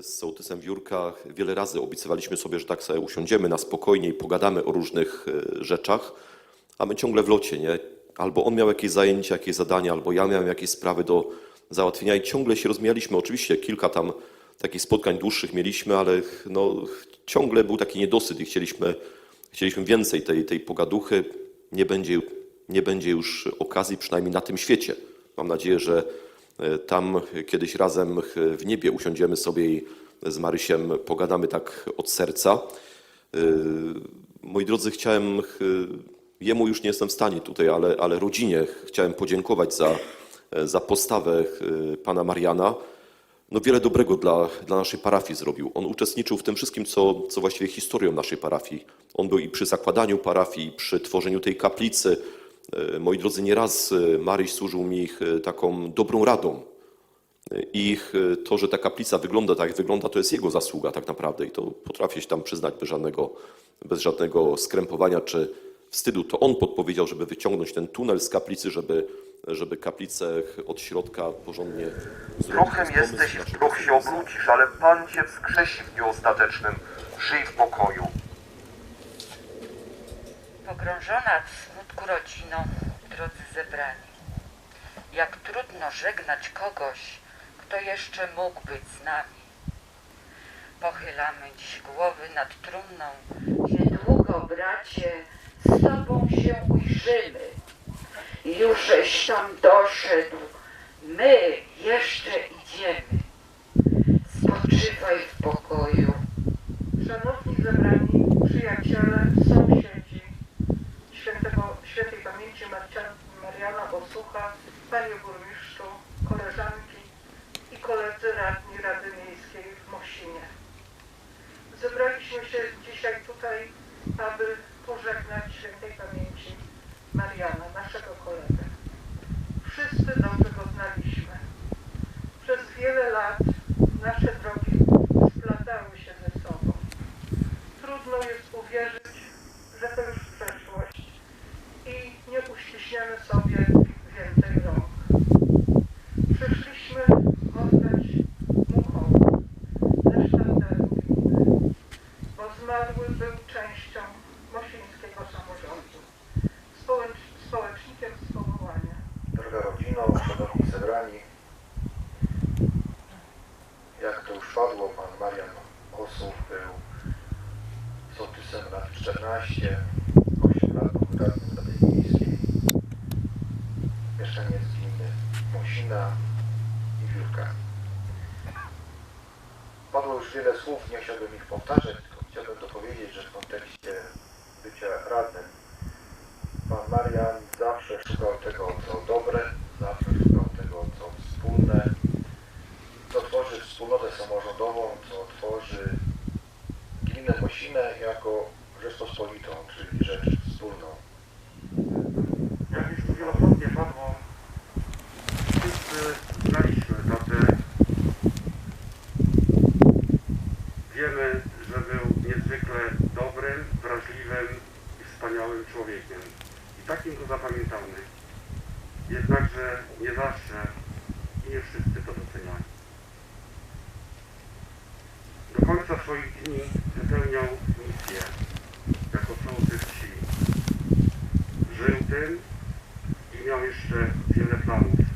z sołtysem w Jurkach wiele razy obiecywaliśmy sobie, że tak sobie usiądziemy na spokojnie i pogadamy o różnych e, rzeczach, a my ciągle w locie, nie? Albo on miał jakieś zajęcia, jakieś zadania, albo ja miałem jakieś sprawy do załatwienia i ciągle się rozmijaliśmy. Oczywiście kilka tam takich spotkań dłuższych mieliśmy, ale no, ciągle był taki niedosyt i chcieliśmy, chcieliśmy więcej tej, tej pogaduchy. Nie będzie, nie będzie już okazji, przynajmniej na tym świecie. Mam nadzieję, że tam kiedyś razem w niebie usiądziemy sobie i z Marysiem pogadamy tak od serca. Moi drodzy, chciałem, jemu już nie jestem w stanie tutaj, ale, ale rodzinie chciałem podziękować za, za postawę pana Mariana. No wiele dobrego dla, dla naszej parafii zrobił. On uczestniczył w tym wszystkim, co, co właściwie historią naszej parafii. On był i przy zakładaniu parafii, i przy tworzeniu tej kaplicy. E, Moi drodzy, nieraz e, Maryś służył mi e, taką dobrą radą. I e, to, że ta kaplica wygląda tak, jak wygląda, to jest jego zasługa tak naprawdę. I to potrafię się tam przyznać bez żadnego, bez żadnego skrępowania czy wstydu. To on podpowiedział, żeby wyciągnąć ten tunel z kaplicy, żeby, żeby kaplicę od środka porządnie zrobić. Prochem jesteś, w naszego proch się obrócisz, ale Pan Cię wskrzesi w dniu ostatecznym. Żyj w pokoju. Pogrążona w smutku rodziną, drodzy zebrani. Jak trudno żegnać kogoś, kto jeszcze mógł być z nami. Pochylamy dziś głowy nad trumną. Niedługo, bracie, z tobą się ujrzymy. Jużeś tam doszedł, my jeszcze idziemy. Spoczywaj w pokoju. Szanowni zebrani przyjaciele, sąsiedzi świętego, świętej pamięci Marcia- Mariana Bosucha, panie burmistrzu, koleżanki i koledzy radni Rady Miejskiej w Mosinie. Zebraliśmy się dzisiaj tutaj, aby pożegnać świętej pamięci Mariana, naszego kolegę. Wszyscy dobrze go znaliśmy. Przez wiele lat nasze padło, pan Marian Osów był sołtysem lat 14, 8 lat był radnym Rady Miejskiej, mieszkaniec gminy Mosina i Wiórka. Padło już wiele słów, nie chciałbym ich powtarzać, tylko chciałbym dopowiedzieć, że w kontekście bycia radnym Pan Marian zawsze szukał tego, co dobre, zawsze szukał tego, co wspólne, co tworzy wspólnotę samorządową, co tworzy gminę Mosinę jako Rzeczpospolitą, czyli rzecz wspólną. Jak już tu wielokrotnie padło, wszyscy znaliśmy tatę. Wiemy, że był niezwykle dobrym, wrażliwym i wspaniałym człowiekiem. I takim go zapamiętamy. Jednakże nie zawsze i nie wszyscy to doceniali. Końca swoich dni wypełniał misję jako sołtys wsi. Żył tym i miał jeszcze wiele planów